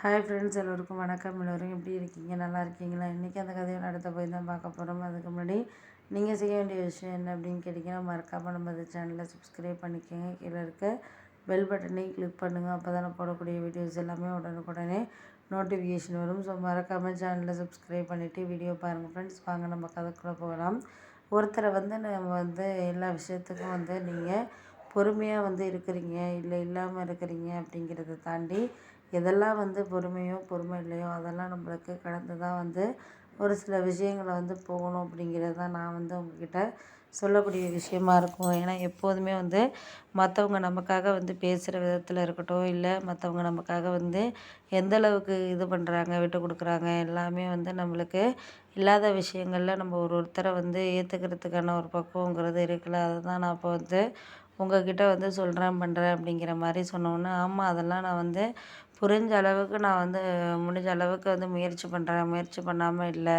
Hi friends எல்லோருக்கும் வணக்கம். எல்லோரும் எப்படி இருக்கீங்க? நல்லா இருக்கீங்களா? இன்றைக்கி அந்த கதையை நடத்த போய் தான் பார்க்க போகிறோம் அதுக்கு முன்னாடி நீங்கள் செய்ய வேண்டிய விஷயம் என்ன அப்படின்னு கேட்டிங்கன்னா மறக்காமல் நம்ம இந்த சேனலை சப்ஸ்கிரைப் பண்ணிக்கோங்க. கீழே இருக்க பெல் பட்டனையும் கிளிக் பண்ணுங்கள் அப்போ தான் போடக்கூடிய வீடியோஸ் எல்லாமே உடனுக்குடனே நோட்டிஃபிகேஷன் வரும். ஸோ மறக்காமல் சேனலை சப்ஸ்கிரைப் பண்ணிவிட்டு வீடியோ பாருங்கள் ஃப்ரெண்ட்ஸ் வாங்க நம்ம கதைக்குள்ளே போகலாம். ஒருத்தரை வந்து நம்ம வந்து எல்லா விஷயத்துக்கும் வந்து நீங்கள் பொறுமையாக வந்து இருக்கிறீங்க இல்லை இல்லாமல் இருக்கிறீங்க அப்படிங்கிறத தாண்டி எதெல்லாம் வந்து பொறுமையோ பொறுமை இல்லையோ அதெல்லாம் நம்மளுக்கு கடந்து தான் வந்து ஒரு சில விஷயங்கள வந்து போகணும் அப்படிங்கிறது தான் நான் வந்து உங்ககிட்ட சொல்லக்கூடிய விஷயமா இருக்கும். ஏன்னா எப்போதுமே வந்து மற்றவங்க நமக்காக வந்து பேசுகிற விதத்தில் இருக்கட்டும் இல்லை மற்றவங்க நமக்காக வந்து எந்த அளவுக்கு இது பண்ணுறாங்க விட்டு கொடுக்குறாங்க எல்லாமே வந்து நம்மளுக்கு இல்லாத விஷயங்களில் நம்ம ஒரு ஒருத்தரை வந்து ஏற்றுக்கிறதுக்கான ஒரு பக்குவங்கிறது இருக்குல்ல. அதை தான் நான் இப்போ வந்து உங்ககிட்ட வந்து சொல்கிறேன் பண்ணுறேன் அப்படிங்கிற மாதிரி சொன்னோன்னே ஆமாம் அதெல்லாம் நான் வந்து புரிஞ்ச அளவுக்கு நான் வந்து முடிஞ்ச அளவுக்கு வந்து முயற்சி பண்ணுறேன் முயற்சி பண்ணாமல் இல்லை.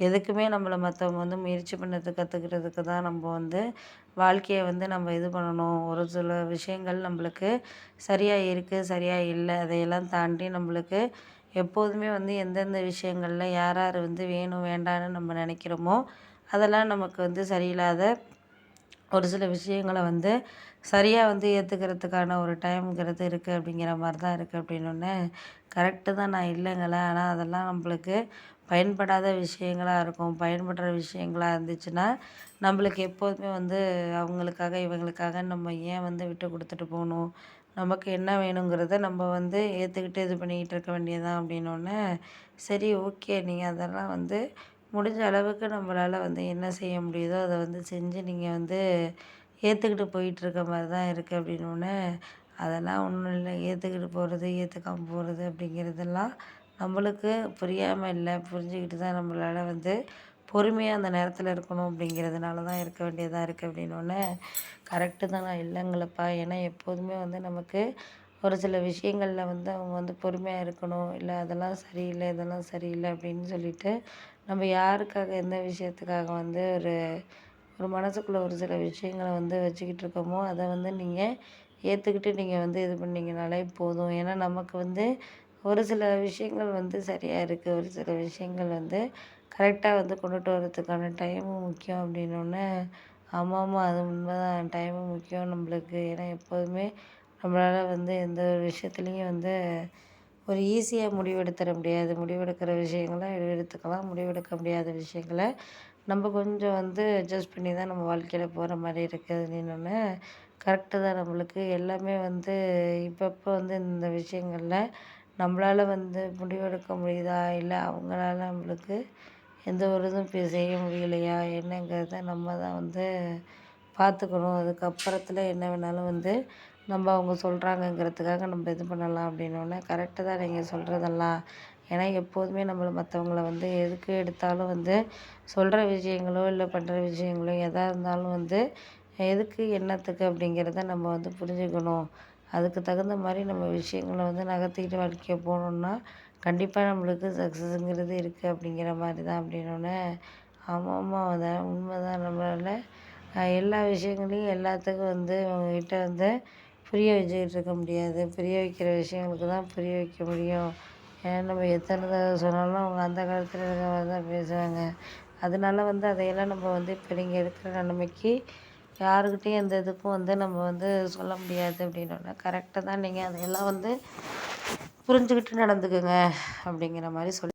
எதுக்குமே நம்மளை மற்றவங்க வந்து முயற்சி பண்ணுறது கற்றுக்கிறதுக்கு தான் நம்ம வந்து வாழ்க்கையை வந்து நம்ம இது பண்ணணும். ஒரு சில விஷயங்கள் நம்மளுக்கு சரியாக இருக்குது சரியாக இல்லை அதையெல்லாம் தாண்டி நம்மளுக்கு எப்போதுமே வந்து எந்தெந்த விஷயங்களில் யார் யார் வந்து வேணும் வேண்டான்னு நம்ம நினைக்கிறோமோ அதெல்லாம் நமக்கு வந்து சரியில்லாத ஒரு சில விஷயங்களை வந்து சரியாக வந்து ஏற்றுக்கிறதுக்கான ஒரு டைம்ங்கிறது இருக்குது அப்படிங்கிற மாதிரி தான் இருக்குது அப்படின்னோடனே கரெக்டு தான் நான் இல்லைங்களே. ஆனால் அதெல்லாம் நம்மளுக்கு பயன்படாத விஷயங்களாக இருக்கும். பயன்படுற விஷயங்களாக இருந்துச்சுன்னா நம்மளுக்கு எப்போதுமே வந்து அவங்களுக்காக இவங்களுக்காக நம்ம ஏன் வந்து விட்டு கொடுத்துட்டு போகணும்? நமக்கு என்ன வேணுங்கிறத நம்ம வந்து ஏற்றுக்கிட்டு இது பண்ணிக்கிட்டு இருக்க வேண்டியதான் அப்படின்னோடனே சரி ஓகே. நீங்கள் அதெல்லாம் வந்து முடிஞ்ச அளவுக்கு நம்மளால் வந்து என்ன செய்ய முடியுதோ அதை வந்து செஞ்சு நீங்கள் வந்து ஏற்றுக்கிட்டு போயிட்டுருக்க மாதிரி தான் இருக்குது அப்படின்னோடனே அதெல்லாம் ஒன்றும் இல்லை. ஏற்றுக்கிட்டு போகிறது ஏற்றுக்காம போகிறது அப்படிங்கிறதெல்லாம் நம்மளுக்கு புரியாமல் இல்லை. புரிஞ்சுக்கிட்டு தான் நம்மளால் வந்து பொறுமையாக அந்த நேரத்தில் இருக்கணும் அப்படிங்கிறதுனால தான் இருக்க வேண்டியதாக இருக்குது அப்படின்னோடனே கரெக்டு தான். நான் இல்லைங்களப்பா. ஏன்னா எப்போதுமே வந்து நமக்கு ஒரு சில விஷயங்களில் வந்து அவங்க வந்து பொறுமையாக இருக்கணும். இல்லை அதெல்லாம் சரியில்லை இதெல்லாம் சரியில்லை அப்படின்னு சொல்லிட்டு நம்ம யாருக்காக எந்த விஷயத்துக்காக வந்து ஒரு ஒரு மனசுக்குள்ளே ஒரு சில விஷயங்களை வந்து வச்சுக்கிட்டு இருக்கோமோ அதை வந்து நீங்கள் ஏற்றுக்கிட்டு நீங்கள் வந்து இது பண்ணிங்கனாலே போதும். ஏன்னா நமக்கு வந்து ஒரு சில விஷயங்கள் வந்து சரியாக இருக்குது ஒரு சில விஷயங்கள் வந்து கரெக்டாக வந்து கொண்டுட்டு வரதுக்கான டைமும் முக்கியம் அப்படின்னோடனே ஆமாம் ஆமாம் அது உண்மை தான் டைமும் முக்கியம் நம்மளுக்கு. ஏன்னா எப்போதுமே நம்மளால் வந்து எந்த ஒரு விஷயத்துலையும் வந்து ஒரு ஈஸியாக முடிவெடுத்துட முடியாது. முடிவெடுக்கிற விஷயங்கள எடுத்துக்கலாம். முடிவெடுக்க முடியாத விஷயங்கள நம்ம கொஞ்சம் வந்து அட்ஜஸ்ட் பண்ணி தான் நம்ம வாழ்க்கையில் போகிற மாதிரி இருக்குது அப்படின்னோடனே கரெக்டு தான் நம்மளுக்கு. எல்லாமே வந்து இப்பப்போ வந்து இந்த விஷயங்களில் நம்மளால் வந்து முடிவெடுக்க முடியுதா? இல்லை அவங்களால நம்மளுக்கு எந்த ஒரு இதுவும் இப்போ செய்ய முடியலையா? என்னங்கிறத நம்ம தான் வந்து பார்த்துக்கணும். அதுக்கப்புறத்தில் என்ன வேணாலும் வந்து நம்ம அவங்க சொல்கிறாங்கங்கிறதுக்காக நம்ம இது பண்ணலாம் அப்படின்னோடனே கரெக்டு தான் நீங்கள் சொல்கிறதெல்லாம் ஏன்னா எப்போதுமே நம்மளை மற்றவங்கள வந்து எதுக்கு எடுத்தாலும் வந்து சொல்கிற விஷயங்களோ இல்லை பண்ணுற விஷயங்களோ எதாக இருந்தாலும் வந்து எதுக்கு என்னத்துக்கு அப்படிங்கிறத நம்ம வந்து புரிஞ்சுக்கணும். அதுக்கு தகுந்த மாதிரி நம்ம விஷயங்கள வந்து நகர்த்திக்கிட்டு வாழ்க்கையை போனோம்னா கண்டிப்பாக நம்மளுக்கு சக்ஸஸுங்கிறது இருக்குது அப்படிங்கிற மாதிரி தான் அப்படின்னோடனே ஆமாம் ஆமாம் அதான் உண்மை தான் நம்மளால் எல்லா விஷயங்களையும் எல்லாத்துக்கும் வந்து அவங்கக்கிட்ட வந்து புரிய வச்சுக்கிட்டு இருக்க முடியாது. புரிய வைக்கிற விஷயங்களுக்கு தான் புரிய வைக்க முடியும். ஏன்னா நம்ம எத்தனை தடவை சொன்னாலும் அவங்க அந்த காலத்தில் இருக்கிற மாதிரி தான் பேசுவாங்க. அதனால வந்து அதையெல்லாம் நம்ம வந்து இப்போ நீங்கள் இருக்கிற நிலைமைக்கு யாருக்கிட்டேயும் எந்த இதுக்கும் வந்து நம்ம வந்து சொல்ல முடியாது அப்படின்னோடனே கரெக்டாக தான் நீங்கள் அதையெல்லாம் வந்து புரிஞ்சுக்கிட்டு நடந்துக்குங்க அப்படிங்கிற மாதிரி சொல்லி